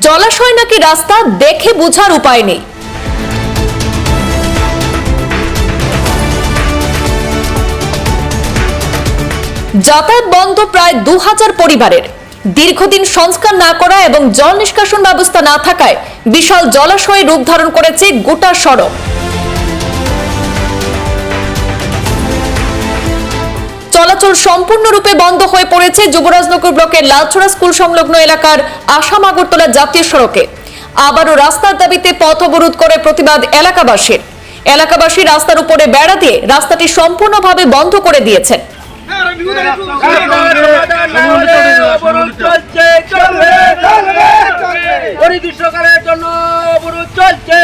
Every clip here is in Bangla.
জলাশয় নাকি রাস্তা দেখে বোঝার উপায় নেই। যাতায়াত বন্ধ প্রায় দু হাজার পরিবারের। দীর্ঘদিন সংস্কার না করা এবং জল নিষ্কাশন ব্যবস্থা না থাকায় বিশাল জলাশয়ে রূপ ধারণ করেছে গোটা সড়ক। চলাচল সম্পূর্ণরূপে বন্ধ হয়ে পড়েছে যুবরাজনগর ব্লকের লালছড়া স্কুল সংলগ্ন এলাকার আসাম আগরতলা জাতীয় সড়কে আবারও রাস্তার দাবিতে পথ অবরোধ করে প্রতিবাদ এলাকাবাসীর এলাকাবাসী রাস্তার উপরে বেড়া দিয়ে রাস্তাটি সম্পূর্ণভাবে বন্ধ করে দিয়েছেন অবরোধ চলছে চলবে পরিদৃশ্যকারের জন্য অবরোধ চলছে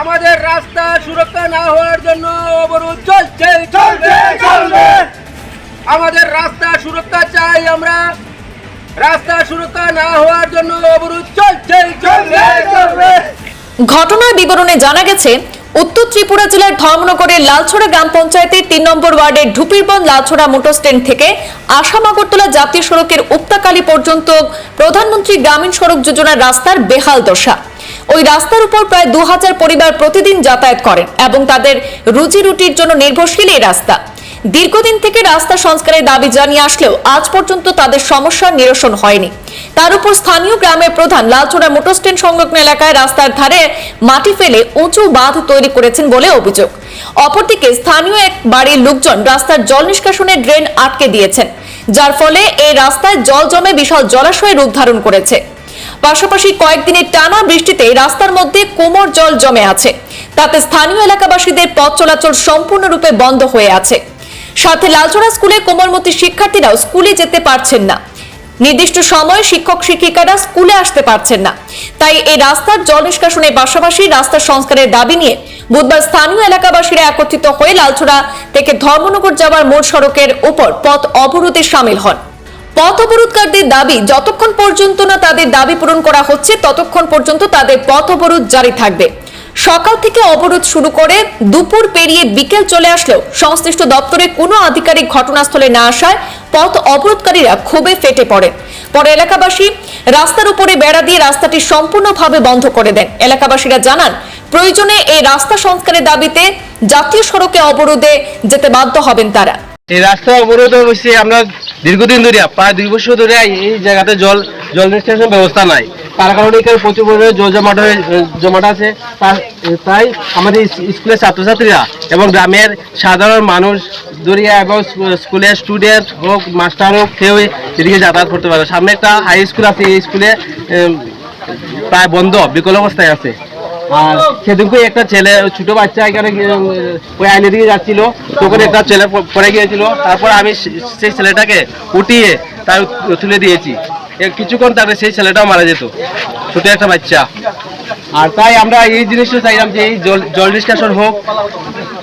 আমাদের রাস্তা সুরক্ষা না হওয়ার জন্য অবরোধ চলছে চলবে আমাদের রাস্তা সুরক্ষা চাই আমরা। রাস্তা সুরক্ষা না হওয়ার জন্য অবরোধ চলছে চলবে ঘটনার বিবরণে জানা গেছে, উত্তর ত্রিপুরা জেলার ধর্মনগরের লালছড়া গ্রাম পঞ্চায়েতের তিন নম্বর ওয়ার্ডের ঢুপিরবন লালছড়া মোটর স্ট্যান্ড থেকে আসাম আগরতলা জাতীয় সড়কের উক্তাকালী পর্যন্ত প্রধানমন্ত্রী গ্রামীণ সড়ক যোজনার রাস্তার বেহাল দশা। ওই রাস্তার উপর প্রায় দু হাজার পরিবার প্রতিদিন যাতায়াত করেন এবং তাদের রুজি রুটির জন্য নির্ভরশীল এই রাস্তা। দীর্ঘদিন থেকে রাস্তা সংস্কারের দাবি জানিয়ে আসলেও আজ পর্যন্ত তাদের সমস্যার নিরসন হয়নি। তার উপর স্থানীয় গ্রামের প্রধান লালচোড়া মোটর স্ট্যান্ড সংলগ্ন এলাকায় রাস্তার ধারে মাটি ফেলে উঁচু বাঁধ তৈরি করেছেন বলে অভিযোগ। অপরদিকে স্থানীয় এক বাড়ির লোকজন রাস্তার জল নিষ্কাশনের ড্রেন আটকে দিয়েছেন, যার ফলে এই রাস্তায় জল জমে বিশাল জলাশয় রূপ ধারণ করেছে। পাশাপাশি কয়েকদিনের টানা বৃষ্টিতে রাস্তার মধ্যে কোমর জল জমে আছে। তাতে স্থানীয় এলাকাবাসীদের পথ চলাচল সম্পূর্ণরূপে বন্ধ হয়ে আছে। সাথে লালচড়া স্কুলে কোমলমতি শিক্ষার্থীরাও স্কুলে যেতে পারছেন না। নির্দিষ্ট সময়ে শিক্ষক শিক্ষিকারা স্কুলে আসতে পারছেন না। তাই এই রাস্তার জল নিষ্কাশনের পাশাপাশি রাস্তার সংস্কারের দাবি নিয়ে বুধবার স্থানীয় এলাকাবাসীরা একত্রিত হয়ে লালছড়া থেকে ধর্মনগর যাওয়ার মোড় সড়কের উপর পথ অবরোধে সামিল হন। পথ অবরোধকারীদের দাবি, যতক্ষণ পর্যন্ত না তাদের দাবি পূরণ করা হচ্ছে, ততক্ষণ পর্যন্ত তাদের পথ অবরোধ জারি থাকবে। সকাল থেকে অবরোধ শুরু করে দুপুর পেরিয়ে বিকেল চলে আসলেও সংশ্লিষ্ট দপ্তরের কোনো আধিকারিক ঘটনাস্থলে না আসায় পথ অবরোধকারীরা ক্ষোভে ফেটে পড়েন পরে এলাকাবাসী রাস্তার উপরে বেড়া দিয়ে রাস্তাটি সম্পূর্ণভাবে বন্ধ করে দেন। এলাকাবাসীরা জানান, প্রয়োজনে এই রাস্তা সংস্কারের দাবিতে জাতীয় সড়কে অবরোধে যেতে বাধ্য হবেন তারা। এই রাস্তা অবরোধ হয়েছে আমরা দীর্ঘদিন ধরে প্রায় দুই বছর ধরে এই জায়গাতে জল জল নিষ্কাশন ব্যবস্থা নাই। তার কারণে এখানে প্রচুর পরিমাণে জল জমাট হয়ে জমাট আছে। তাই আমাদের স্কুলের ছাত্রছাত্রীরা এবং গ্রামের সাধারণ মানুষ দরিয়া এবং স্কুলের স্টুডেন্ট হোক মাস্টার হোক, কেউ এদিকে যাতায়াত করতে পারে সামনে একটা হাই স্কুল আছে, এই স্কুলে প্রায় বন্ধ, বিকল অবস্থায় আছে। আর সেদিনকে একটা ছেলে ছোট বাচ্চা এখানে ওই আইনের দিকে যাচ্ছিল। তখন একটা ছেলে পড়ে গিয়েছিল। তারপর আমি সেই ছেলেটাকে উঠিয়ে তার তুলে দিয়েছি। কিছুক্ষণ তারপরে সেই ছেলেটাও মারা যেত। ছোট একটা বাচ্চা। আর তাই আমরা এই জিনিসটা চাইলাম যে এই জল জল নিষ্কাশন হোক।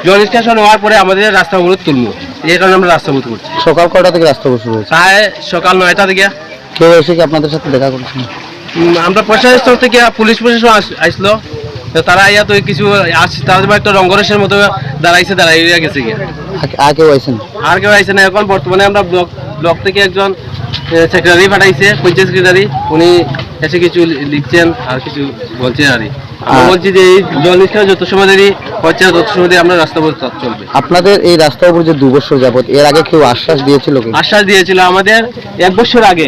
জল নিষ্কাশন হওয়ার পরে আমাদের রাস্তা অবরোধ তুলবো এই কারণে আমরা রাস্তা অবরোধ করছি। সকাল কয়টা থেকে রাস্তা অবরোধ শুরু হয়েছে? প্রায় সকাল নয়টা থেকে। কেউ এসে কি আপনাদের সাথে দেখা করেছেন আমরা প্রশাসন স্তর থেকে পুলিশ প্রশাসন আস- আসলো। তারা ইয়া তো কিছু তারা একটা রঙ্গরেশের মতো দাঁড়াইছে দাঁড়াই গেছে গিয়ে। আর কেউ আইছেন আর কেউ আইসে না। এখন বর্তমানে আমরা ব্লক ব্লক থেকে একজন সেক্রেটারি পাঠাইছে পঞ্চায়েত সেক্রেটারি উনি এসে কিছু লিখছেন আর কিছু বলছেন আর বলছি যে এই জল নিষ্কাশন যত সময় দেরি হচ্ছে তত সময় দেরি আমরা রাস্তা পথ চলবে। আপনাদের এই রাস্তার উপর যে দু বছর যাবত এর আগে কেউ আশ্বাস দিয়েছিল আশ্বাস দিয়েছিল আমাদের। এক বছর আগে।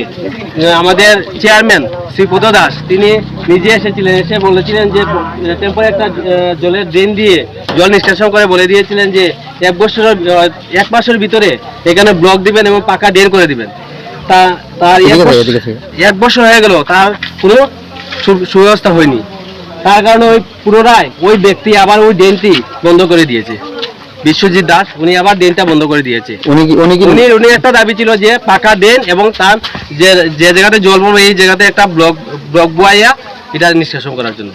আমাদের চেয়ারম্যান শ্রী পদ দাস তিনি নিজে এসেছিলেন এসে বলেছিলেন যে টেম্পোরারি একটা জলের ড্রেন দিয়ে জল নিষ্কাশন করে বলে দিয়েছিলেন যে এক বছরের এক মাসের ভিতরে এখানে ব্লক দিবেন এবং পাকা ড্রেন করে দিবেন। তা তার এক বছর- হয়ে গেল তার কোনো সুব্যবস্থা হয়নি। তার কারণে ওই পুনরায় ওই ব্যক্তি আবার ওই ড্রেনটি বন্ধ করে দিয়েছে। বিশ্বজিৎ দাস উনি আবার ড্রেনটা বন্ধ করে দিয়েছে। উনি উনি উনি উনি একটা দাবি ছিল যে পাকা দেন এবং তার যে যে জায়গাতে জল পড়বে এই জায়গাতে একটা ব্লক ব্লক বয়া এটা নিষ্কাশন করার জন্য।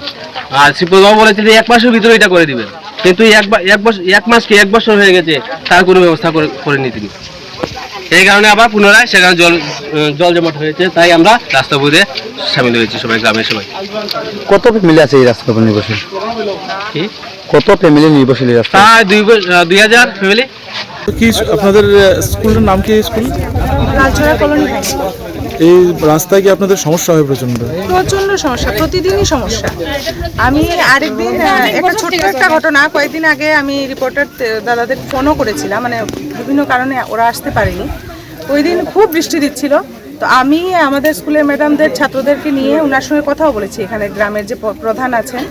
আর শ্রীপদবাবু বলেছিল যে এক মাসের ভিতরে এটা করে দিবেন। কিন্তু এক এক বছর এক মাস কি এক বছর হয়ে গেছে তার কোনো ব্যবস্থা করে করেনি তিনি। এই কারণে আবার পুনরায় সেখানে জল জল জমাট হয়েছে তাই আমরা রাস্তা বুঝে সামিল হয়েছি সবাই গ্রামের সবাই। কত ফ্যামিলি আছে এই রাস্তা নির্ভরশীল? কি? কত ফ্যামিলি নির্ভরশীল এই রাস্তা? প্রায় দুই দুই হাজার ফ্যামিলি। কি আপনাদের স্কুলের নাম কি স্কুল? কলোনি। স্কুল এই রাস্তায় কি আপনাদের সমস্যা হয় প্রচণ্ড প্রচণ্ড সমস্যা প্রতিদিনই সমস্যা। আমি আরেকদিন একটা ছোট্ট একটা ঘটনা কয়েকদিন আগে আমি রিপোর্টার দাদাদের ফোনও করেছিলাম মানে বিভিন্ন কারণে ওরা আসতে পারেনি। ওই দিন খুব বৃষ্টি দিচ্ছিল তো আমি আমাদের স্কুলের ম্যাডামদের ছাত্রদেরকে নিয়ে ওনার সঙ্গে কথাও বলেছি এখানে গ্রামের যে প্রধান আছেন।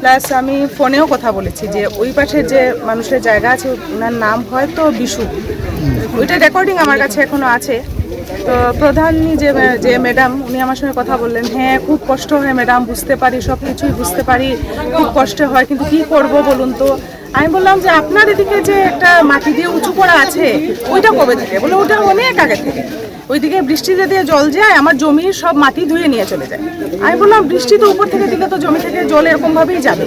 প্লাস আমি ফোনেও কথা বলেছি যে ওই পাশে যে মানুষের জায়গা আছে ওনার নাম হয়তো বিশু। ওইটা রেকর্ডিং আমার কাছে এখনও আছে। তো প্রধান যে যে ম্যাডাম উনি আমার সঙ্গে কথা বললেন হ্যাঁ খুব কষ্ট হয় ম্যাডাম বুঝতে পারি সব কিছুই বুঝতে পারি, খুব কষ্ট হয়, কিন্তু কি করব বলুন তো? আমি বললাম যে আপনার এদিকে যে একটা মাটি দিয়ে উঁচু করা আছে, ওইটা কবে থেকে? বলে, ওটা অনেক আগে থেকে। ওইদিকে বৃষ্টিতে দিয়ে জল যায়, আমার জমির সব মাটি ধুয়ে নিয়ে চলে যায়। আমি বললাম, বৃষ্টি তো উপর থেকে দিলে তো জমি থেকে জল এরকমভাবেই যাবে।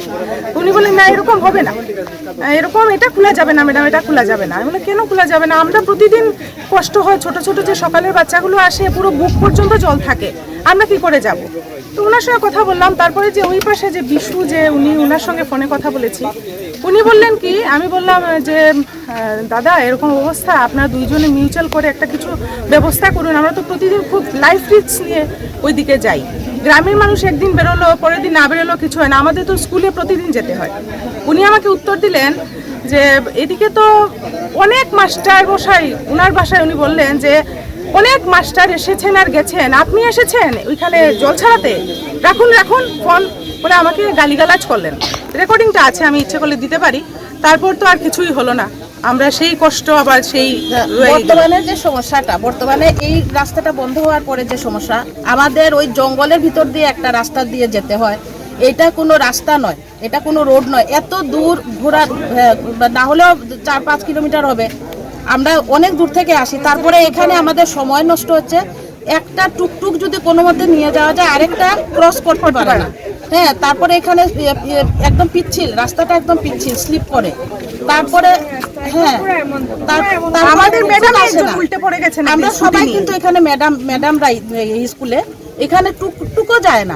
উনি বললেন, না, এরকম হবে না। এরকম, এটা খোলা যাবে না, ম্যাডাম, এটা খোলা যাবে না। আমি বললাম, কেন খোলা যাবে না? আমরা প্রতিদিন কষ্ট হয়, ছোট ছোট যে সকালের বাচ্চাগুলো আসে, পুরো বুক পর্যন্ত জল থাকে। আমরা কি করে যাব? তো ওনার সঙ্গে কথা বললাম। তারপরে যে ওই পাশে যে বিশু যে, উনি ওনার সঙ্গে ফোনে কথা বলেছি। উনি বললেন কি, আমি বললাম যে দাদা, এরকম অবস্থা, আপনারা দুইজনে মিউচুয়াল করে একটা কিছু ব্যবস্থা করুন। আমরা তো প্রতিদিন খুব লাইফ রিস্ক নিয়ে ওইদিকে যাই। গ্রামের মানুষ একদিন বেরোলো, পরের দিন না বেরোলো, কিছু হয় না। আমাদের তো স্কুলে প্রতিদিন যেতে হয়। উনি আমাকে উত্তর দিলেন যে, এদিকে তো অনেক মাস্টার বসাই ওনার বাসায় উনি বললেন যে অনেক মাস্টার এসেছেন আর গেছেন। আপনি এসেছেন ওইখানে জল ছাড়াতে? রাখুন রাখুন ফোন বলে আমাকে গালিগালাজ করলেন। রেকর্ডিংটা আছে আমি ইচ্ছে করলে দিতে পারি। তারপর তো আর কিছুই হলো না। আমরা সেই কষ্ট আবার সেই বর্তমানে যে সমস্যাটা বর্তমানে এই রাস্তাটা বন্ধ হওয়ার পরে যে সমস্যা আমাদের ওই জঙ্গলের ভিতর দিয়ে একটা রাস্তা দিয়ে যেতে হয়। এটা কোনো রাস্তা নয় এটা কোনো রোড নয়। এত দূর ঘোরা হ্যাঁ, না হলেও চার পাঁচ কিলোমিটার হবে। আমরা অনেক দূর থেকে আসি। তারপরে এখানে আমাদের সময় নষ্ট হচ্ছে। একটা টুকটুক যদি কোনো মধ্যে নিয়ে যাওয়া যায় আরেকটা ক্রস করতে পারে না। হ্যাঁ তারপরে এখানে একদম পিচ্ছিল রাস্তাটা একদম পিচ্ছিল স্লিপ করে। তারপরে হ্যাঁ আমাদের ম্যাডাম। উল্টে পড়ে গেছেন আমরা সবাই কিন্তু এখানে ম্যাডাম ম্যাডামরাই এই স্কুলে এখানে টুক টুকও যায় না।